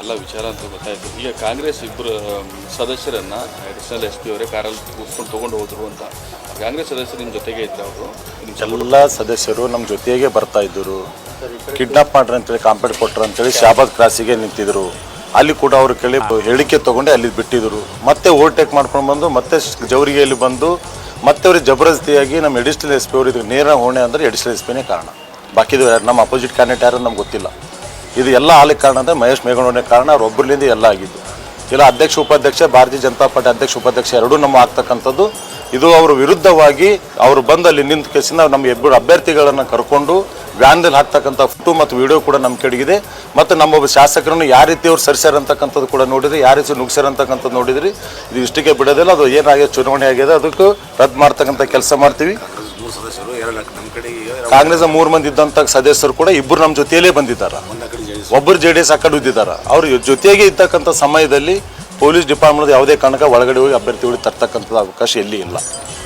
ಎಲ್ಲ ವಿಚಾರ ಅಂತ ಗೊತ್ತಾಯಿತು. ಈಗ ಕಾಂಗ್ರೆಸ್ ಇಬ್ಬರು ಸದಸ್ಯರನ್ನು ಅಡಿಷನಲ್ ಎಸ್ ಪಿ ಅವರೇ ಕಾರಲ್ಲಿ ಕೂತ್ಕೊಂಡು ತೊಗೊಂಡು ಹೋದ್ರು ಅಂತ. ಕಾಂಗ್ರೆಸ್ ಸದಸ್ಯರು ನಿಮ್ಮ ಜೊತೆಗೆ ಇದ್ದರು ಅವರು? ಎಲ್ಲ ಸದಸ್ಯರು ನಮ್ಮ ಜೊತೆಗೆ ಬರ್ತಾ ಇದ್ದರು. ಕಿಡ್ನಾಪ್ ಮಾಡ್ರಿ ಅಂತೇಳಿ ಕಾಂಪೇಟ್ ಕೊಟ್ರು ಅಂತೇಳಿ ಶಾಬಾದ್ ಕ್ರಾಸಿಗೆ ನಿಂತಿದ್ರು. ಅಲ್ಲಿ ಕೂಡ ಅವರು ಕೇಳಿ ಹೇಳಿಕೆ ತೊಗೊಂಡೆ ಅಲ್ಲಿ ಬಿಟ್ಟಿದ್ರು. ಮತ್ತೆ ಓವರ್ಟೇಕ್ ಮಾಡ್ಕೊಂಡು ಬಂದು, ಮತ್ತೆ ಜವರಿಗೆಯಲ್ಲಿ ಬಂದು, ಮತ್ತೆ ಅವ್ರಿಗೆ ಜಬರ್ದಸ್ತಿಯಾಗಿ ನಮ್ಮ ಎಡಿಷನಲ್ ಎಸ್ ಪಿ ಅವರು ಇದ್ರು ನೇರ ಹೊಣೆ ಅಂದರೆ ಎಡಿಷನಲ್ ಎಸ್ ಪಿನೇ ಕಾರಣ. ಬಾಕಿದು ನಮ್ಮ ಅಪೋಸಿಟ್ ಕ್ಯಾಂಡಿಡೇಟ್ ಯಾರು ನಮ್ಗೆ ಗೊತ್ತಿಲ್ಲ. ಇದು ಎಲ್ಲ ಆಲಿಗೆ ಕಾರಣ ಅಂದರೆ ಮಹೇಶ್ ಮೇಘಣ್ಣನೇ ಕಾರಣ ಅವರೊಬ್ಬರಿಂದ ಎಲ್ಲ ಆಗಿದ್ದು. ಇಲ್ಲ ಅಧ್ಯಕ್ಷ ಉಪಾಧ್ಯಕ್ಷ ಭಾರತೀಯ ಜನತಾ ಪಾರ್ಟಿ ಅಧ್ಯಕ್ಷ ಉಪಾಧ್ಯಕ್ಷ ಎರಡೂ ನಮ್ಮ ಆಗ್ತಕ್ಕಂಥದ್ದು. ಇದು ಅವರ ವಿರುದ್ಧವಾಗಿ ಅವರು ಬಂದಲ್ಲಿ ಅಲ್ಲಿ ನಿಂತ ಕೇಸಿನ ನಮ್ಮ ಇಬ್ಬರು ಅಭ್ಯರ್ಥಿಗಳನ್ನು ಕರ್ಕೊಂಡು ವ್ಯಾನ್ದಲ್ಲಿ ಹಾಕ್ತಕ್ಕಂಥ ಫೋಟೋ ಮತ್ತು ವಿಡಿಯೋ ಕೂಡ ನಮ್ಮ ಕಡೆಗಿದೆ. ಮತ್ತು ನಮ್ಮೊಬ್ಬ ಶಾಸಕರನ್ನು ಯಾವ ರೀತಿ ಅವ್ರು ಸರಿಸ್ಯಾರಂತಕ್ಕಂಥದ್ದು ಕೂಡ ನೋಡಿದ್ರಿ ಯಾವ ರೀತಿ ನುಗ್ಸ್ಯಾರಂತಕ್ಕಂಥದ್ದು ನೋಡಿದ್ರಿ. ಇದು ಇಷ್ಟಕ್ಕೆ ಬಿಡೋದಿಲ್ಲ. ಅದು ಏನಾಗಿದೆ ಚುನಾವಣೆ ಆಗಿದೆ ಅದಕ್ಕೆ ರದ್ದು ಮಾಡ್ತಕ್ಕಂಥ ಕೆಲಸ ಮಾಡ್ತೀವಿ. ಕಾಂಗ್ರೆಸ್ ಮೂರು ಮಂದಿ ಇದ್ದಂಥ ಸದಸ್ಯರು ಕೂಡ ಇಬ್ಬರು ನಮ್ಮ ಜೊತೆಯಲ್ಲೇ ಬಂದಿದ್ದಾರೆ. ಒಬ್ಬರು ಜೆ ಡಿ ಎಸ್ ಆ ಕಡೆ ಇದ್ದಿದ್ದಾರೆ ಅವ್ರ ಜೊತೆಗೆ ಇದ್ದಕ್ಕಂಥ ಸಮಯದಲ್ಲಿ ಪೊಲೀಸ್ ಡಿಪಾರ್ಟ್ಮೆಂಟ್ ಯಾವುದೇ ಕಾರಣಕ್ಕೆ ಒಳಗಡೆ ಹೋಗಿ ಅಭ್ಯರ್ಥಿಗಳಿಗೆ ತರ್ತಕ್ಕಂಥದ್ದು ಅವಕಾಶ ಎಲ್ಲಿ ಇಲ್ಲ.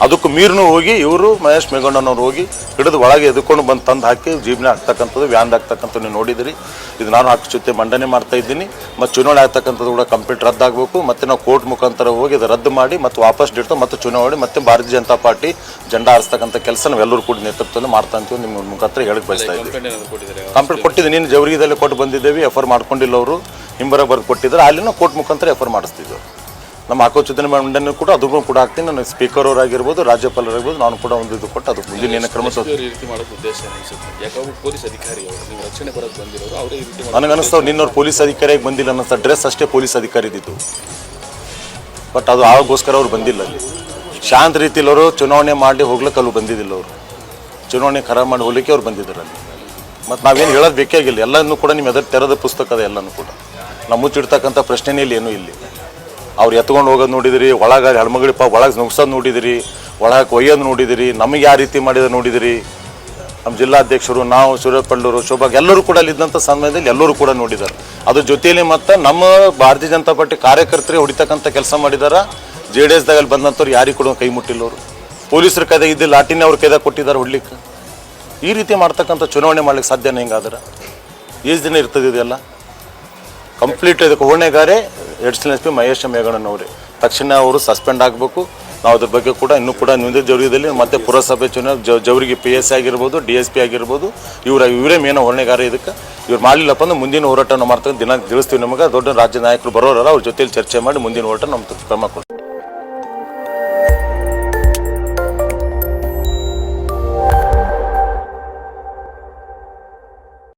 ಅದಕ್ಕೂ ಮೀರ್ನು ಹೋಗಿ ಇವರು ಮಹೇಶ್ ಮೇಘಣ್ಣನವ್ರು ಹೋಗಿ ಹಿಡಿದು ಒಳಗೆ ಎದ್ಕೊಂಡು ಬಂದು ತಂದು ಹಾಕಿ ಜೀವನ ಹಾಕ್ತಕ್ಕಂಥದ್ದು ವ್ಯಾನ್ ಆಗ್ತಕ್ಕಂಥದ್ದು ನೀವು ನೋಡಿದಿರಿ. ಇದು ನಾನು ಹಾಕಿ ಜೊತೆ ಮಂಡನೆ ಮಾಡ್ತಾ ಇದ್ದೀನಿ. ಮತ್ತು ಚುನಾವಣೆ ಆಗ್ತಕ್ಕಂಥದ್ದು ಕೂಡ ಕಂಪ್ಲೀಟ್ ರದ್ದಾಗಬೇಕು. ಮತ್ತು ನಾವು ಕೋರ್ಟ್ ಮುಖಾಂತರ ಹೋಗಿ ಅದು ರದ್ದು ಮಾಡಿ ಮತ್ತು ವಾಪಸ್ ಇಡ್ತು ಮತ್ತು ಚುನಾವಣೆ ಮತ್ತು ಭಾರತೀಯ ಜನತಾ ಪಾರ್ಟಿ ಜಂಡ ಹಾರಿಸ್ತಕ್ಕಂಥ ಕೆಲಸ ನಾವೆಲ್ಲರೂ ಕೂಡ ನೇತೃತ್ವದಲ್ಲಿ ಮಾಡ್ತಾ ಅಂತೀವಿ ನಿಮ್ಮ ಮುಖಾಂತರ ಹೇಳಕ್ಕೆ ಬಯಸ್ತಾ ಇದ್ದೀವಿ ಕಂಪ್ಲೇಂಟ್ ಕಂಪ್ಲೀಟ್ ಕೊಟ್ಟಿದ್ದೀನಿ. ನೀನು ಜವರಿಗದಲ್ಲೇ ಕೊಟ್ಟು ಬಂದಿದ್ದೇವೆ. ಎಫರ್ ಮಾಡ್ಕೊಂಡಿಲ್ಲ ಅವರು. ಹಿಂಬರ ಬರೆದು ಕೊಟ್ಟಿದ್ದಾರೆ. ಅಲ್ಲಿನ ಕೋರ್ಟ್ ಮುಖಾಂತರ ರೆಫರ್ ಮಾಡಿಸ್ತಿದ್ದರು ನಮ್ಮ ಹಾಕೋ ಚುನಾವಣೆ ಮಂಡನೆ ಕೂಡ ಅದಕ್ಕೂ ಕೂಡ ಹಾಕ್ತೀನಿ. ನಾನು ಸ್ಪೀಕರ್ ಅವರಾಗಿರ್ಬೋದು ರಾಜ್ಯಪಾಲರಾಗಿರ್ಬೋದು ನಾನು ಕೂಡ ಒಂದು ಇದು ಕೊಟ್ಟು ಅದಕ್ಕೆ ಮುಂದಿನ ಏನು ಕ್ರಮ ನನಗೆ ಅನಿಸ್ತಾವ್ ನಿನ್ನವ್ರು ಪೊಲೀಸ್ ಅಧಿಕಾರಿಯಾಗಿ ಬಂದಿಲ್ಲ ಅನ್ನಿಸ್ತಾ ಡ್ರೆಸ್ ಅಷ್ಟೇ ಪೊಲೀಸ್ ಅಧಿಕಾರಿ ಇದ್ದಿತ್ತು ಬಟ್ ಅದು ಆಗೋಸ್ಕರ ಅವ್ರು ಬಂದಿಲ್ಲ ಅಲ್ಲಿ. ಶಾಂತ ರೀತಿಯಲ್ಲಿ ಅವರು ಚುನಾವಣೆ ಮಾಡಿ ಹೋಗ್ಲಿಕ್ಕೆ ಅಲ್ಲಿ ಬಂದಿದ್ದಿಲ್ಲ ಅವರು. ಚುನಾವಣೆ ಖರಾಬ್ ಮಾಡಿ ಹೋಗ್ಲಿಕ್ಕೆ ಅವ್ರು ಬಂದಿದ್ದಾರೆ ಅಲ್ಲಿ. ಮತ್ತು ನಾವೇನು ಹೇಳೋದು ಬೇಕಾಗಿಲ್ಲ ಎಲ್ಲನೂ ಕೂಡ ನಿಮ್ಮ ಎದುರು ತೆರೆದ ಪುಸ್ತಕ ಅದ ಎಲ್ಲನೂ ಕೂಡ. ನಾವು ಮುಚ್ಚಿಡ್ತಕ್ಕಂಥ ಪ್ರಶ್ನೆನೇ ಇಲ್ಲ ಏನೂ ಇಲ್ಲಿ. ಅವ್ರು ಎತ್ಕೊಂಡು ಹೋಗೋದು ನೋಡಿದಿರಿ, ಒಳಗೆ ಹೆಣ್ಮಗಳಿಪ್ಪ ಒಳಗೆ ನುಗ್ಸೋದು ನೋಡಿದಿರಿ, ಒಳಗೆ ಒಯ್ಯೋದು ನೋಡಿದಿರಿ, ನಮಗೆ ಯಾವ ರೀತಿ ಮಾಡಿದ ನೋಡಿದಿರಿ. ನಮ್ಮ ಜಿಲ್ಲಾಧ್ಯಕ್ಷರು, ನಾವು ಸೂರ್ಯಪಳ್ಳೂರು ಶೋಭಾಗ್ ಎಲ್ಲರೂ ಕೂಡ ಅಲ್ಲಿದ್ದಂಥ ಸಮಯದಲ್ಲಿ ಎಲ್ಲರೂ ಕೂಡ ನೋಡಿದ್ದಾರೆ ಅದ್ರ ಜೊತೆಯಲ್ಲಿ ಮತ್ತು ನಮ್ಮ ಭಾರತೀಯ ಜನತಾ ಪಾರ್ಟಿ ಕಾರ್ಯಕರ್ತರಿಗೆ ಹೊಡಿತಕ್ಕಂಥ ಕೆಲಸ ಮಾಡಿದಾರ. ಜೆ ಡಿ ಎಸ್ದಾಗ ಅಲ್ಲಿ ಬಂದಂಥವ್ರು ಯಾರಿಗೆ ಕೂಡ ಕೈ ಮುಟ್ಟಿಲ್ಲವರು. ಪೊಲೀಸರ ಕೈದಾಗ ಇದ್ದ ಲಾಟಿನೇ ಅವ್ರ ಕೈದಾಗ ಕೊಟ್ಟಿದ್ದಾರೆ ಹೊಡ್ಲಿಕ್ಕೆ. ಈ ರೀತಿ ಮಾಡ್ತಕ್ಕಂಥ ಚುನಾವಣೆ ಮಾಡ್ಲಿಕ್ಕೆ ಸಾಧ್ಯನೇ ಹಿಂಗಾದ್ರೆ ಈಸ್ ದಿನ ಇರ್ತದೆ ಇದೆಲ್ಲ. ಕಂಪ್ಲೀಟ್ ಇದಕ್ಕೆ ಹೊಣೆಗಾರೆ ಎಡಿಷನಲ್ ಎಸ್ ಪಿ ಮಹೇಶ್ ಮೇಘಣ್ಣನವರೇ ತಕ್ಷಣ ಅವರು ಸಸ್ಪೆಂಡ್ ಆಗಬೇಕು. ನಾವು ಅದ್ರ ಬಗ್ಗೆ ಕೂಡ ಇನ್ನೂ ಕೂಡ ಮುಂದೆ ಜವರಿದಲ್ಲಿ ಮತ್ತೆ ಪುರಸಭೆ ಚುನಾವಣೆ ಜವರಿಗೆ ಪಿ ಎಸ್ ಆಗಿರ್ಬೋದು ಡಿ ಎಸ್ ಪಿ ಆಗಿರ್ಬೋದು, ಇವರ ಇವರೇ ಮೇನ ಹೊಣೆಗಾರ ಇದಕ್ಕೆ. ಇವ್ರು ಮಾಡಲಿಲ್ಲಪ್ಪ ಅಂದ್ರೆ ಮುಂದಿನ ಹೋರಾಟ ನಾವು ಮಾಡ್ತಕ್ಕಂಥ ದಿನ ತಿಳಿಸ್ತೀವಿ ನಮಗೆ. ದೊಡ್ಡ ರಾಜ್ಯ ನಾಯಕರು ಬರೋರಲ್ಲ, ಅವ್ರ ಜೊತೆಲಿ ಚರ್ಚೆ ಮಾಡಿ ಮುಂದಿನ ಹೋರಾಟ ನಮ್ಮ ಕ್ರಮ